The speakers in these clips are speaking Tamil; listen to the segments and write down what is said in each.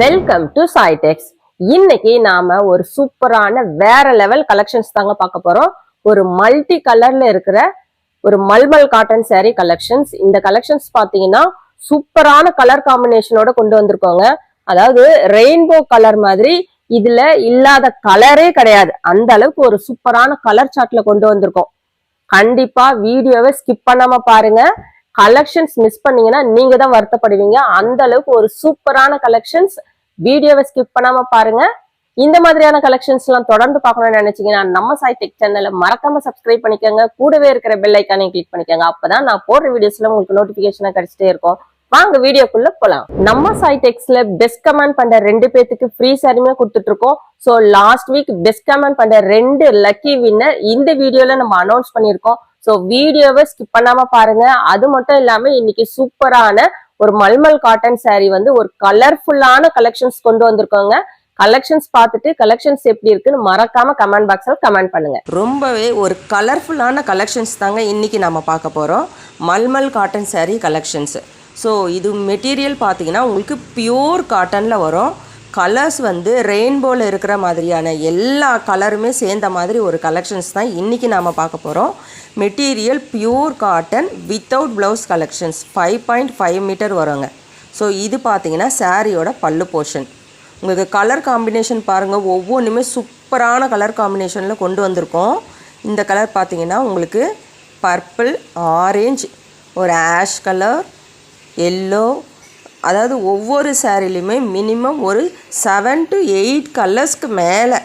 வெல்கம் டு சாய்டெக்ஸ் இன்னைக்கு நாம ஒரு சூப்பரான வேற லெவல் கலெக்ஷன்ஸ் தாங்க பார்க்க போறோம். ஒரு மல்டி கலர்ல இருக்கிற ஒரு மல்மல் காட்டன் saree கலெக்ஷன்ஸ் இந்த கலெக்ஷன்ஸ் பாத்தீங்கன்னா சூப்பரான கலர் காம்பினேஷனோட கொண்டு வந்திருக்கோங்க. அதாவது ரெயின்போ கலர் மாதிரி இதுல இல்லாத கலரே கிடையாது. அந்த அளவுக்கு ஒரு சூப்பரான கலர் சார்ட்ல கொண்டு வந்திருக்கோம். கண்டிப்பா வீடியோவை ஸ்கிப் பண்ணாம பாருங்க. கலெக்ஷன்ஸ் மிஸ் பண்ணீங்கன்னா நீங்க தான் வருத்தப்படுவீங்க. அந்த அளவுக்கு ஒரு சூப்பரான கலெக்ஷன்ஸ் வீடியோவை ஸ்கிப் பண்ணாம பாருங்க. இந்த மாதிரியான கலெக்ஷன்ஸ் எல்லாம் தொடர்ந்து பார்க்கணும்னு நினைச்சீங்கன்னா நம்ம சாய் டெக் சேனலை மறக்காம சப்ஸ்கிரைப் பண்ணிக்கோங்க. கூடவே இருக்கிற பெல் ஐக்கானையும் கிளிக் பண்ணிக்கோங்க. அப்பதான் நான் போடுற வீடியோஸ்ல உங்களுக்கு நோட்டிபிகேஷனா கிடைச்சிட்டே இருக்கும். வாங்க வீடியோக்குள்ள போலாம். நம்ம சாய் டெக்ஸ்ல பெஸ்ட் கமெண்ட் பண்ற ரெண்டு பேத்துக்கு ஃப்ரீ சாரியுமே கொடுத்துட்டு இருக்கோம் so last week best comment பண்ற ரெண்டு லக்கி வின்னர் இந்த வீடியோல நம்ம அனௌன்ஸ் பண்ணிருக்கோம் சோ வீடியோவை ஸ்கிப் பண்ணாம பாருங்க. அது மட்டும் இல்லாம இன்னைக்கு சூப்பரான ஒரு மல்மல் காட்டன் saree வந்து ஒரு கலர்ஃபுல்லான கலெக்ஷன்ஸ் கொண்டு வந்திருக்கோங்க. கலெக்ஷன்ஸ் பார்த்துட்டு கலெக்ஷன்ஸ் எப்படி இருக்குன்னு மறக்காம கமெண்ட் பாக்ஸில் கமெண்ட் பண்ணுங்க. ரொம்பவே ஒரு கலர்ஃபுல்லான கலெக்ஷன்ஸ் தாங்க இன்றைக்கி நம்ம பார்க்க போகிறோம் mulmul cotton saree collections so இது மெட்டீரியல் பார்த்தீங்கன்னா உங்களுக்கு பியோர் காட்டனில் வரும். கலர்ஸ் வந்து ரெயின்போவில் இருக்கிற மாதிரியான எல்லா கலருமே சேர்ந்த மாதிரி ஒரு கலெக்ஷன்ஸ் தான் இன்றைக்கி நாம் பார்க்க போகிறோம் material pure cotton without blouse collections five point five metre வருங்க. ஸோ இது பார்த்தீங்கன்னா சாரியோட பல்லு போர்ஷன் உங்களுக்கு கலர் காம்பினேஷன் பாருங்கள் ஒவ்வொன்றுமே சூப்பரான கலர் காம்பினேஷனில் கொண்டு வந்திருக்கோம். இந்த கலர் பார்த்தீங்கன்னா உங்களுக்கு பர்பிள் ஆரேஞ்ச் ஒரு ஆஷ் கலர் எல்லோ அதாவது ஒவ்வொரு சேரீலையுமே மினிமம் ஒரு செவன் டு எயிட் கலர்ஸ்க்கு மேலே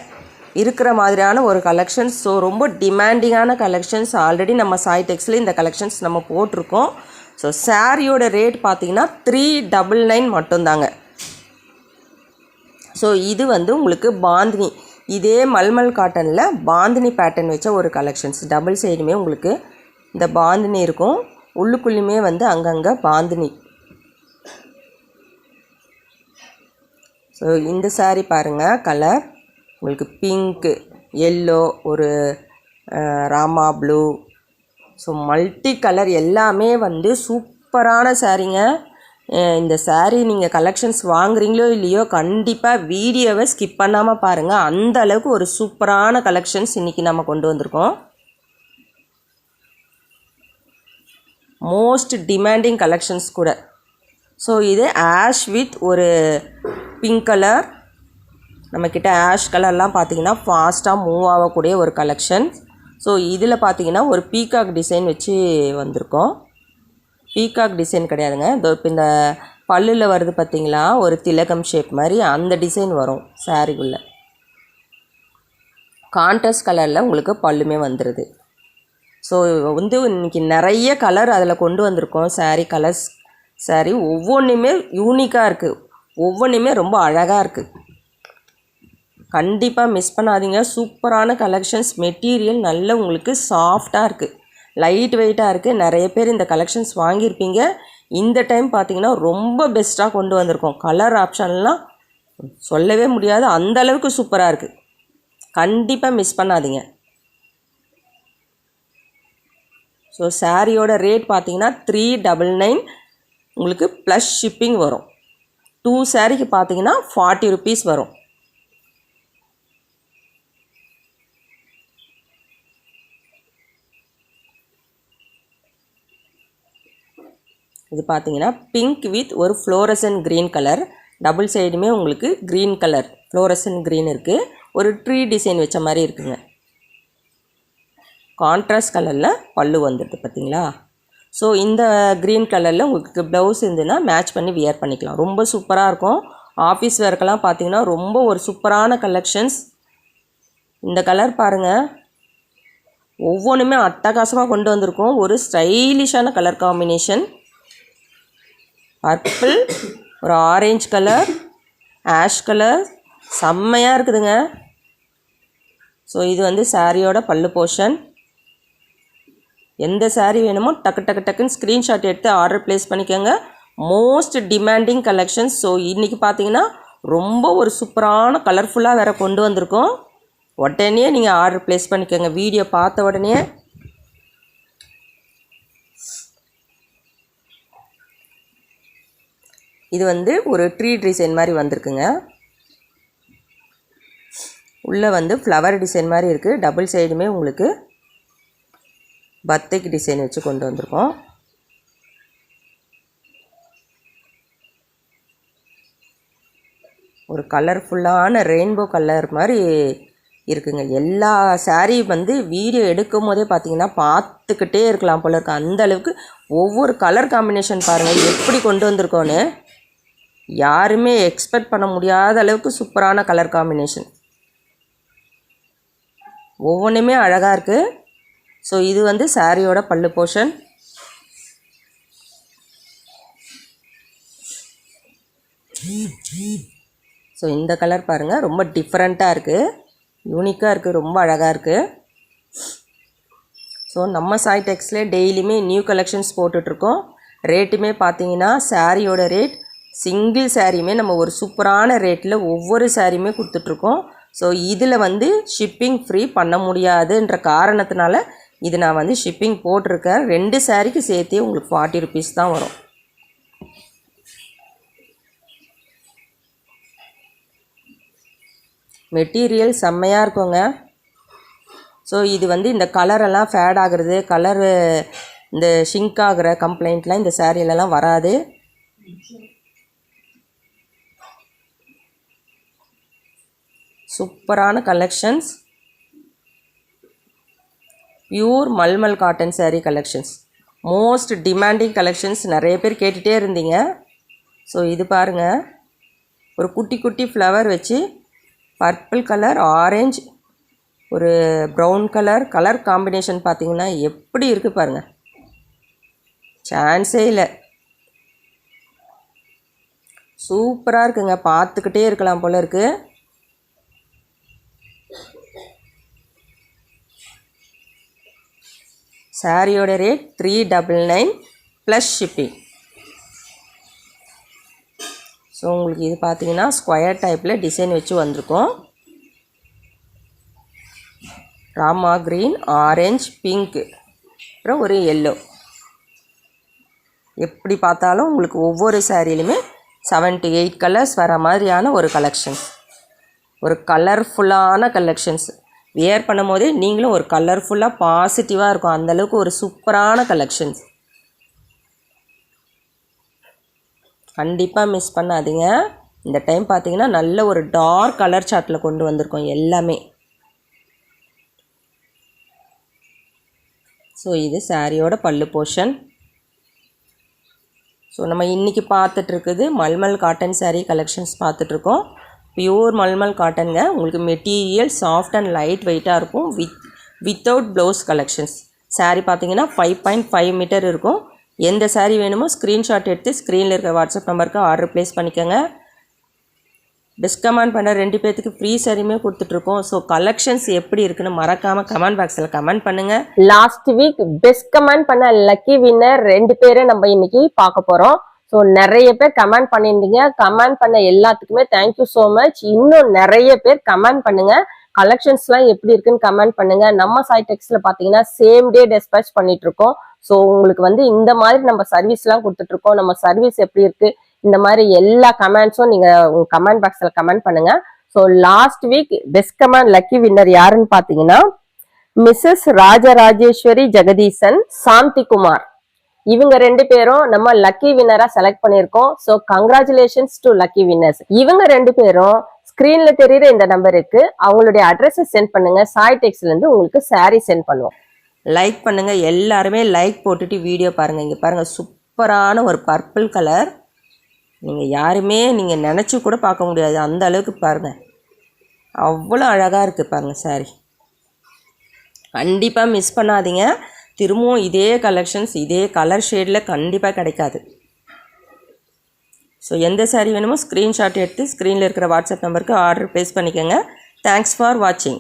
இருக்கிற மாதிரியான ஒரு கலெக்ஷன்ஸ் ஸோ ரொம்ப டிமாண்டிங்கான கலெக்ஷன்ஸ் ஆல்ரெடி நம்ம சாய் டெக்ஸில் இந்த கலெக்ஷன்ஸ் நம்ம போட்டிருக்கோம். ஸோ சாரியோட ரேட் பார்த்தீங்கன்னா த்ரீ டபுள் நைன் மட்டும்தாங்க. ஸோ இது வந்து உங்களுக்கு பாந்தினி. இதே மல்மல் காட்டனில் பாந்தினி பேட்டர்ன் வச்ச ஒரு கலெக்ஷன்ஸ் டபுள் சைடுமே உங்களுக்கு இந்த பாந்தினி இருக்கும். உள்ளுக்குள்ளேயுமே வந்து அங்கங்கே பாந்தினி. ஸோ இந்த saree பாருங்கள் கலர் உங்களுக்கு பிங்க்கு எல்லோ ஒரு Rama blue so multi colour எல்லாமே வந்து சூப்பரான சாரீங்க இந்த saree நீங்கள் கலெக்ஷன்ஸ் வாங்குறீங்களோ இல்லையோ கண்டிப்பாக வீடியோவை ஸ்கிப் பண்ணாமல் பாருங்கள் அந்த அளவுக்கு ஒரு சூப்பரான கலெக்ஷன்ஸ் இன்றைக்கி நம்ம கொண்டு வந்திருக்கோம். மோஸ்ட் டிமாண்டிங் கலெக்ஷன்ஸ் கூட. ஸோ இது ஆஷ் வித் ஒரு பிங்க் கலர் நம்மக்கிட்ட ஆஷ் கலர்லாம் பார்த்தீங்கன்னா ஃபாஸ்ட்டாக மூவ் ஆகக்கூடிய ஒரு கலெக்ஷன் ஸோ இதில் பார்த்தீங்கன்னா ஒரு பீகாக் டிசைன் வச்சு வந்திருக்கோம். பீகாக் டிசைன் கிடையாதுங்க. இதோ இப்போ இந்த பல்லில் வருது பார்த்தீங்களா? ஒரு திலகம் ஷேப் மாதிரி அந்த டிசைன் வரும் சாரிக்குள்ளே கான்ட்ரஸ்ட் கலரில் உங்களுக்கு பல்லுமே வந்துடுது ஸோ வந்து இன்றைக்கி நிறைய கலர் அதில் கொண்டு வந்திருக்கோம். சாரீ கலர்ஸ் சாரீ ஒவ்வொன்றுமே யூனிக்காக இருக்குது ஒவ்வொன்றுமே ரொம்ப அழகாக இருக்குது கண்டிப்பாக மிஸ் பண்ணாதீங்க. சூப்பரான கலெக்ஷன்ஸ் மெட்டீரியல் நல்ல உங்களுக்கு சாஃப்டாக இருக்குது லைட் வெயிட்டாக இருக்குது நிறைய பேர் இந்த கலெக்ஷன்ஸ் வாங்கியிருப்பீங்க. இந்த டைம் பார்த்தீங்கன்னா ரொம்ப பெஸ்ட்டாக கொண்டு வந்திருக்கோம். கலர் ஆப்ஷன்லாம் சொல்லவே முடியாது. அந்த அளவுக்கு சூப்பராக இருக்குது கண்டிப்பாக மிஸ் பண்ணாதீங்க. ஸோ சாரியோட ரேட் பார்த்தீங்கன்னா த்ரீ டபுள் நைன் உங்களுக்கு ப்ளஸ் ஷிப்பிங் வரும். டூ சேரீக்கு பார்த்தீங்கன்னா ஃபார்ட்டி ருபீஸ் வரும். இது பார்த்தீங்கன்னா பிங்க் வித் ஒரு ஃப்ளோரசன் க்ரீன் கலர் டபுள் சைடுமே உங்களுக்கு க்ரீன் கலர் ஃப்ளோரசன் க்ரீன் இருக்குது ஒரு ட்ரீ டிசைன் வச்ச மாதிரி இருக்குங்க. கான்ட்ராஸ்ட் கலரில் பல்லு வந்துடுது பார்த்தீங்களா ஸோ இந்த க்ரீன் கலரில் உங்களுக்கு ப்ளவுஸ் இருந்துன்னா மேட்ச் பண்ணி வியர் பண்ணிக்கலாம். ரொம்ப சூப்பராக இருக்கும். ஆஃபீஸ் வேர்க்கெல்லாம் பார்த்தீங்கன்னா ரொம்ப ஒரு சூப்பரான கலெக்ஷன்ஸ் இந்த கலர் பாருங்கள் ஒவ்வொன்றுமே அட்டகாசமாக கொண்டு வந்திருக்கோம். ஒரு ஸ்டைலிஷான கலர் காம்பினேஷன் பர்பிள் ஒரு ஆரஞ்சு கலர் ஆஷ் கலர் செம்மையாக இருக்குதுங்க. ஸோ இது வந்து சாரியோட பல்லு போர்ஷன் எந்த சாரீ வேணுமோ டக்கு டக்கு டக்குன்னு ஸ்க்ரீன்ஷாட் எடுத்து ஆர்டர் ப்ளேஸ் பண்ணிக்கோங்க. மோஸ்ட் டிமாண்டிங் கலெக்ஷன்ஸ் ஸோ இன்றைக்கி பார்த்தீங்கன்னா ரொம்ப ஒரு சூப்பரான கலர்ஃபுல்லாக வேறு கொண்டு வந்திருக்கோம். உடனே நீங்கள் ஆர்டர் ப்ளேஸ் பண்ணிக்கோங்க. வீடியோ பார்த்த உடனே இது வந்து ஒரு ட்ரீ டிசைன் மாதிரி வந்திருக்குங்க. உள்ளே வந்து ஃப்ளவர் டிசைன் மாதிரி இருக்குது டபுள் சைடுமே உங்களுக்கு பத்தைக்கு டிசைன் வச்சு கொண்டு வந்திருக்கோம். ஒரு கலர்ஃபுல்லான ரெயின்போ கலர் மாதிரி இருக்குங்க. எல்லா saree வந்து வீடியோ எடுக்கும் போதே பார்த்தீங்கன்னா பார்த்துக்கிட்டே இருக்கலாம் போல இருக்கு. அந்த அளவுக்கு ஒவ்வொரு கலர் காம்பினேஷன் பாருங்கள் எப்படி கொண்டு வந்திருக்கோன்னு. யாருமே எக்ஸ்பெக்ட் பண்ண முடியாத அளவுக்கு சூப்பரான கலர் காம்பினேஷன் ஒவ்வொன்றுமே அழகாக இருக்குது ஸோ இது வந்து சாரியோட பல்லு போர்ஷன் ஸோ இந்த கலர் பாருங்கள் ரொம்ப டிஃப்ரெண்ட்டாக இருக்குது யூனிக்காக இருக்குது ரொம்ப அழகாக இருக்குது ஸோ நம்ம சாய் டெக்ஸ்லேயே டெய்லியுமே நியூ கலெக்ஷன்ஸ் போட்டுட்ருக்கோம். ரேட்டுமே பார்த்தீங்கன்னா சாரியோட ரேட் சிங்கிள் சாரியுமே நம்ம ஒரு சூப்பரான ரேட்டில் ஒவ்வொரு சாரியுமே கொடுத்துட்ருக்கோம். ஸோ இதில் வந்து ஷிப்பிங் ஃப்ரீ பண்ண முடியாதுன்ற காரணத்தினால இது நான் வந்து ஷிப்பிங் போட்டிருக்கேன். ரெண்டு சாரீக்கு சேர்த்தே உங்களுக்கு ஃபார்ட்டி ருபீஸ் தான் வரும். மெட்டீரியல் செம்மையாக இருக்குங்க. ஸோ இது வந்து இந்த கலரெல்லாம் ஃபேட் ஆகிறது கலரு இந்த ஷிங்க் ஆகிற கம்ப்ளைண்ட்லாம் இந்த சாரிலலாம் வராது. சூப்பரான collections pure mulmul cotton saree collections most demanding collections நிறைய பேர் கேட்டுகிட்டே இருந்தீங்க. ஸோ இது பாருங்கள் ஒரு குட்டி குட்டி ஃப்ளவர் வச்சு பர்பிள் கலர் ஆரஞ்சு ஒரு ப்ரௌன் கலர் கலர் காம்பினேஷன் பார்த்தீங்கன்னா எப்படி இருக்குது பாருங்கள் சான்ஸே இல்லை. சூப்பராக இருக்குங்க. பார்த்துக்கிட்டே இருக்கலாம் போல இருக்குது சாரியோட rate three double nine plus shipping so உங்களுக்கு இது பார்த்தீங்கன்னா ஸ்கொயர் டைப்பில் டிசைன் வச்சு வந்திருக்கும். ராமா க்ரீன் ஆரஞ்ச் பிங்க்கு அப்புறம் ஒரு எல்லோ எப்படி பார்த்தாலும் உங்களுக்கு ஒவ்வொரு சாரியிலுமே செவன் டு எயிட் கலர்ஸ் வர மாதிரியான ஒரு கலெக்ஷன்ஸ் ஒரு கலர்ஃபுல்லான கலெக்ஷன்ஸ் வியர் பண்ணும் போதே நீங்களும் ஒரு கலர்ஃபுல்லாக பாசிட்டிவாக இருக்கும். அந்தளவுக்கு ஒரு சூப்பரான கலெக்ஷன்ஸ் கண்டிப்பாக மிஸ் பண்ணாதீங்க. இந்த டைம் பார்த்தீங்கன்னா நல்ல ஒரு டார்க் கலர் சார்ட்டில் கொண்டு வந்திருக்கோம் எல்லாமே. ஸோ இது சாரியோட பல்லு போர்ஷன் ஸோ நம்ம இன்றைக்கி பார்த்துட்ருக்குது மல்மல் காட்டன் சாரீ கலெக்ஷன்ஸ் பார்த்துட்ருக்கோம் பியூர் மல்மல் காட்டனுங்க உங்களுக்கு மெட்டீரியல் சாஃப்ட் அண்ட் லைட் வெயிட்டாக இருக்கும். With without blouse collections saree பார்த்தீங்கன்னா ஃபைவ் பாயிண்ட் ஃபைவ் மீட்டர் இருக்கும். எந்த சாரீ வேணுமோ ஸ்க்ரீன்ஷாட் எடுத்து ஸ்க்ரீனில் இருக்கிற வாட்ஸ்அப் நம்பருக்கு ஆர்டர் ப்ளேஸ் பண்ணிக்கோங்க. டிஸ்கமெண்ட் பண்ண ரெண்டு பேர்த்துக்கு ஃப்ரீ சாரியுமே கொடுத்துட்ருக்கோம். ஸோ கலெக்ஷன்ஸ் எப்படி இருக்குன்னு மறக்காமல் கமெண்ட் பாக்ஸில் கமெண்ட் பண்ணுங்கள் லாஸ்ட் வீக் பெஸ்ட் கமெண்ட் பண்ண லக்கி வின்னர் ரெண்டு பேரை நம்ம இன்னைக்கு பார்க்க போகிறோம் ஸோ நிறைய பேர் கமெண்ட் பண்ணியிருந்தீங்க. கமெண்ட் பண்ண எல்லாத்துக்குமே தேங்க்யூ ஸோ மச் இன்னும் நிறைய பேர் கமெண்ட் பண்ணுங்க. கலெக்ஷன்ஸ்லாம் எப்படி இருக்குன்னு கமெண்ட் பண்ணுங்க. நம்ம சாய் பார்த்தீங்கன்னா பாத்தீங்கன்னா சேம் டே டெஸ்பேச் பண்ணிட்டு இருக்கோம். ஸோ உங்களுக்கு வந்து இந்த மாதிரி நம்ம சர்வீஸ்லாம் கொடுத்துட்டு இருக்கோம். நம்ம சர்வீஸ் எப்படி இருக்கு? இந்த மாதிரி எல்லா கமெண்ட்ஸும் நீங்க உங்க கமெண்ட் பாக்ஸ்ல கமெண்ட் பண்ணுங்க. So last week best comment lucky winner யாருன்னு பாத்தீங்கன்னா மிஸ்ஸஸ் ராஜராஜேஸ்வரி ஜெகதீசன் சாந்தி குமார் இவங்க ரெண்டு பேரும் நம்ம லக்கி வின்னரா செலக்ட் பண்ணியிருக்கோம். So congratulations to lucky winners இவங்க ரெண்டு பேரும் ஸ்கிரீன்ல தெரியுற இந்த நம்பருக்கு அவங்களுடைய அட்ரஸை சென்ட் பண்ணுங்க. சாய் டெக்ஸ்ல இருந்து உங்களுக்கு சாரி சென்ட் பண்ணுவோம். லைக் பண்ணுங்கள் எல்லாருமே லைக் போட்டுட்டு வீடியோ பாருங்கள் இங்கே பாருங்கள் சூப்பரான ஒரு பர்பிள் கலர் நீங்கள் யாருமே நீங்கள் நினச்சி கூட பார்க்க முடியாது. அந்த அளவுக்கு பாருங்கள் அவ்வளோ அழகாக இருக்குது பாருங்கள் சாரி கண்டிப்பாக மிஸ் பண்ணாதீங்க. திரும்பவும் இதே கலெக்ஷன்ஸ் இதே கலர் ஷேடில் கண்டிப்பாக கிடைக்காது. ஸோ எந்த சாரீ வேணுமோ ஸ்க்ரீன்ஷாட் எடுத்து ஸ்க்ரீனில் இருக்கிற வாட்ஸ்அப் நம்பருக்கு ஆர்டர் ப்ளேஸ் பண்ணிக்கோங்க. தேங்க்ஸ் ஃபார் வாட்சிங்